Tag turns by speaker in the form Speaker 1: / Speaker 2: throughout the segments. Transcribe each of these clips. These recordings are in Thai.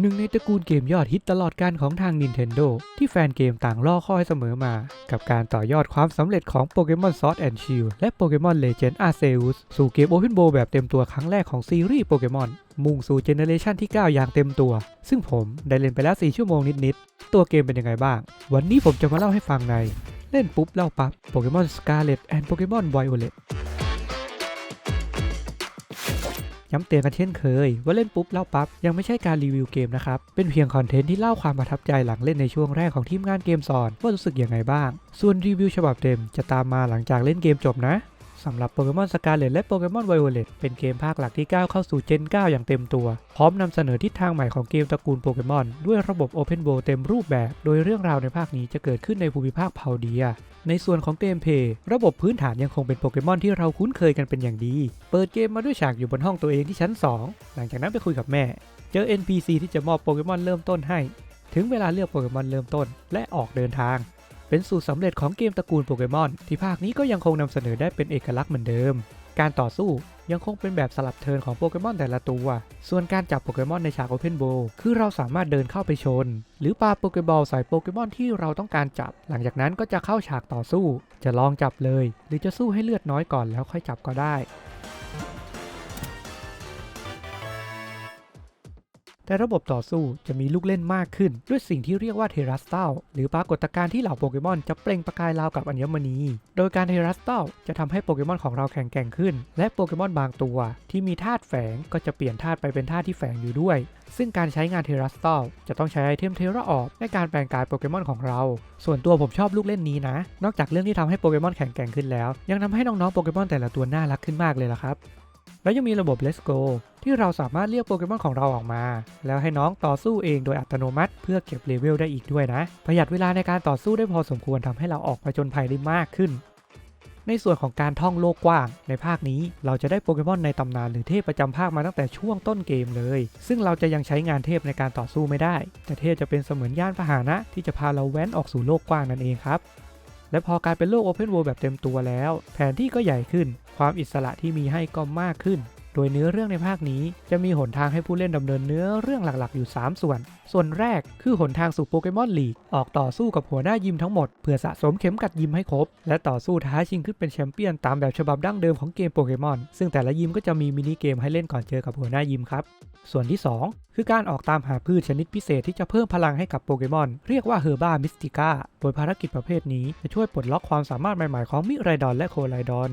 Speaker 1: หนึ่งในตระกูลเกมยอดฮิตตลอดการของทาง Nintendo ที่แฟนเกมต่างรอคอยเสมอมา กับการต่อยอดความสำเร็จของ Pokemon Sword and Shield และ Pokemon Legend Arceus สู่เกม Open World แบบเต็มตัวครั้งแรกของซีรีส์โปเกมอนมุ่งสู่เจเนเรชันที่ 9 อย่างเต็มตัว ซึ่งผมได้เล่นไปแล้ว 4 ชั่วโมงนิด ๆ ตัวเกมเป็นยังไงบ้าง วันนี้ผมจะมาเล่าให้ฟังใน เล่นปุ๊บเล่าปั๊บ Pokemon Scarlet and Pokemon Violet ย้ำเตือนกันเช่นเคย ว่าเล่นปุ๊บเล่าปั๊บ ยังไม่ใช่การรีวิวเกมนะครับ เป็นเพียงคอนเทนต์ที่เล่าความประทับใจหลังเล่นในช่วงแรกของทีมงานเกมสอนว่ารู้สึกยังไงบ้าง ส่วนรีวิวฉบับเต็มจะตามมาหลังจากเล่นเกมจบนะ สำหรับโปเกมอนสกาเลตและโปเกมอนไวโอเลตเป็นเกมภาคหลักที่ก้าวเข้าสู่เจน 9 อย่างเต็มตัว พร้อมนำเสนอทิศทางใหม่ของเกมตระกูลโปเกมอนด้วยระบบ Open World เต็มรูปแบบ โดยเรื่องราวในภาคนี้จะเกิดขึ้นในภูมิภาคเพาเดีย ในส่วนของเกมเพย์ระบบพื้นฐานยังคงเป็นโปเกมอนที่เราคุ้นเคยกันเป็นอย่างดี เปิดเกมมาด้วยฉากอยู่บนห้องตัวเองที่ชั้น 2 หลังจากนั้นไปคุยกับแม่ เจอ NPC ที่จะมอบโปเกมอนเริ่มต้นให้ ถึงเวลาเลือกโปเกมอนเริ่มต้น และออกเดินทาง เป็นสูตรสำเร็จของเกมตระกูลโปเกมอน ที่ภาคนี้ก็ยังคงนำเสนอได้เป็นเอกลักษณ์เหมือนเดิม การต่อสู้ยังคงเป็นแบบสลับเทินของโปเกมอนแต่ละตัว ส่วนการจับโปเกมอนในฉาก Open b o w คือเราสามารถเดินเข้าไปชน หรือปาโปเกบอลใส่โปเกมอนที่เราต้องการจับ หลังจากนั้นก็จะเข้าฉากต่อสู้ จะลองจับเลย หรือจะสู้ให้เลือดน้อยก่อนแล้วค่อยจับก็ได้ แต่ระบบต่อสู้จะมีลูกเล่นมากขึ้น ด้วยสิ่งที่เรียกว่าเทรัสเตลหรือปรากฏการณ์ที่เหล่าโปเกมอนจะเปล่งประกายราวกับอัญมณี โดยการเทรัสเตลจะทำให้โปเกมอนของเราแข็งแกร่งขึ้น และโปเกมอนบางตัว ที่มีธาตุแฝงก็จะเปลี่ยนธาตุไปเป็นธาตุที่แฝงอยู่ด้วย ซึ่งการใช้งานเทรัสเตลจะต้องใช้ไอเทมเทราออกในการแปลงกายโปเกมอนของเรา ส่วนตัวผมชอบลูกเล่นนี้นะ นอกจากเรื่องที่ทำให้โปเกมอนแข็งแกร่งขึ้นแล้ว ยังทำให้น้องๆโปเกมอนแต่ละตัวน่ารักขึ้นมากเลยล่ะครับ แล้วยังมีระบบ Let's Go ที่เราสามารถเรียกโปเกมอนของเราออกมา แล้วให้น้องต่อสู้เองโดยอัตโนมัติ เพื่อเก็บเลเวลได้อีกด้วยนะ ประหยัดเวลาในการต่อสู้ได้พอสมควรทำให้เราออกผจญภัยได้มากขึ้น ในส่วนของการท่องโลกกว้าง ในภาคนี้เราจะได้โปเกมอนในตำนานหรือเทพประจำภาคมาตั้งแต่ช่วงต้นเกมเลย ซึ่งเราจะยังใช้งานเทพในการต่อสู้ไม่ได้ แต่เทพจะเป็นเสมือนยานพาหนะที่จะพาเราแว้นออกสู่โลกกว้างนั่นเองครับ และพอกลายเป็นโลก Open World แบบเต็มตัวแล้ว แผนที่ก็ใหญ่ขึ้น ความอิสระที่มีให้ก็มากขึ้น ดยเนื้อเรื่องในภาคนี้จะมีหนทางให้ผู้เล่นดำเนินเนื้อเรื่องหลักๆ อยู่ 3 ส่วน ส่วนแรกคือหนทางสู่โปเกมอนลีกออกต่อสู้กับหัวหน้ายิมทั้งหมด เพื่อสะสมเข็มกัดยิมให้ครบ และต่อสู้ท้าชิงขึ้นเป็นแชมเปี้ยนตามแบบฉบับดั้งเดิมของเกมโปเกมอน ซึ่งแต่ละยิมก็จะมีมินิเกมให้เล่นก่อนเจอกับหัวหน้ายิมครับ ส่วนที่ 2 คือการออกตามหาพืชชนิดพิเศษที่จะเพิ่มพลังให้กับโปเกมอน เรียกว่าเฮอร์บ้ามิสติก้าโดยภารกิจประเภทนี้จะช่วยปลดล็อกความสามารถใหม่ๆของมิไรดอนและโคไลดอน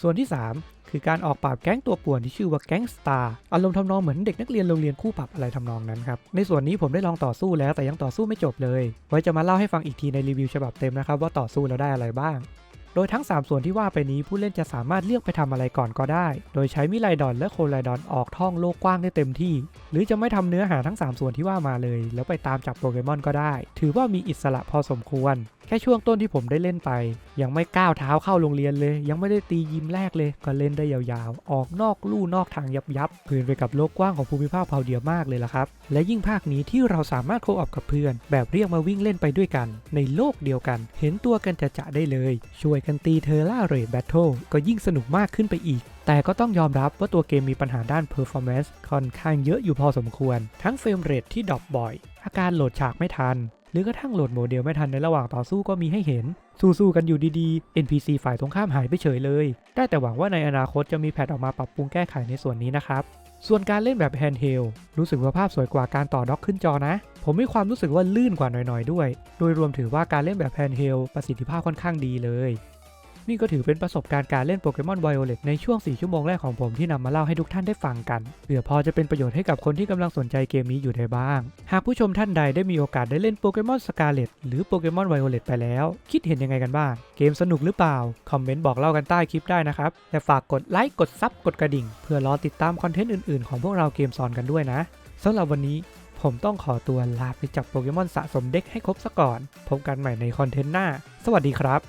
Speaker 1: ส่วนที่ 3 คือการออกปราบแก๊งตัวป่วนที่ชื่อว่าแก๊งสตาร์อารมณ์ทำนองเหมือนเด็กนักเรียนโรงเรียนคู่ปรับอะไรทำนองนั้นครับ ในส่วนนี้ผมได้ลองต่อสู้แล้วแต่ยังต่อสู้ไม่จบเลย ไว้จะมาเล่าให้ฟังอีกทีในรีวิวฉบับเต็มนะครับว่าต่อสู้แล้วได้อะไรบ้าง โดยทั้ง 3 ส่วนที่ว่าไปนี้ผู้เล่นจะสามารถเลือกไปทำอะไรก่อนก็ได้ โดยใช้มิไลดอนและโคไลดอนออกท่องโลกกว้างได้เต็มที่ หรือจะไม่ทำเนื้อหาทั้ง 3 ส่วนที่ว่ามาเลย แล้วไปตามจับโปเกมอนก็ได้ ถือว่ามีอิสระพอสมควร แค่ช่วงต้นที่ผมได้เล่นไป ยังไม่ก้าวเท้าเข้าโรงเรียนเลย ยังไม่ได้ตียิมแรกเลย ก็เล่นได้ยาวๆ ออกนอกลู่นอกทางยับยับเพลินไปกับโลกกว้างของภูมิภาคเผาเดียวมากเลยล่ะครับ และยิ่งภาคนี้ที่เราสามารถโคออกกับเพื่อน แบบเรียกมาวิ่งเล่นไปด้วยกัน ในโลกเดียวกัน เห็นตัวกันจะจะได้เลย ช่วยกันตีเทอร่าเรดแบทเทิลก็ยิ่งสนุกมากขึ้นไปอีก แต่ก็ต้องยอมรับว่าตัวเกมมีปัญหาด้าน performance ค่อนข้างเยอะอยู่พอสมควร ทั้งเฟรมเรทที่ดรอปบ่อย อาการโหลดฉากไม่ทัน หรือกระทั่งโหลดโมเดลไม่ทันในระหว่างต่อสู้ก็มีให้เห็น สู้ๆกันอยู่ดีๆ NPC ฝ่ายตรงข้ามหายไปเฉยเลย ได้แต่หวังว่าในอนาคตจะมีแพทออกมาปรับปรุงแก้ไขในส่วนนี้นะครับ ส่วนการเล่นแบบแฮนด์เฮลรู้สึกว่าภาพสวยกว่าการต่อด็อกขึ้นจอนะ ผมมีความรู้สึกว่าลื่นกว่าหน่อยๆด้วย โดยรวมถือว่าการเล่นแบบแฮนด์เฮลประสิทธิภาพค่อนข้างดีเลย นี่ก็ถือเป็นประสบการณ์การเล่นโปเกมอนไวโอเลตในช่วง 4 ชั่วโมงแรกของผมที่นำมาเล่าให้ทุกท่านได้ฟังกันเผื่อพอจะเป็นประโยชน์ให้กับคนที่กำลังสนใจเกมนี้อยู่ได้บ้าง หากผู้ชมท่านใดได้มีโอกาสได้เล่นโปเกมอนสกาเลตหรือโปเกมอนไวโอเลตไปแล้ว คิดเห็นยังไงกันบ้าง เกมสนุกหรือเปล่า คอมเมนต์บอกเล่ากันใต้คลิปได้นะครับและฝากกดไลค์กดซับกดกระดิ่ง เพื่อรอติดตามคอนเทนต์อื่นๆของพวกเราเกมสอนกันด้วยนะสำหรับวันนี้ผมต้องขอตัวลาไปจับโปเกมอนสะสมเด็กให้ครบซะก่อน พบกันใหม่ในคอนเทนต์หน้า สวัสดีครับ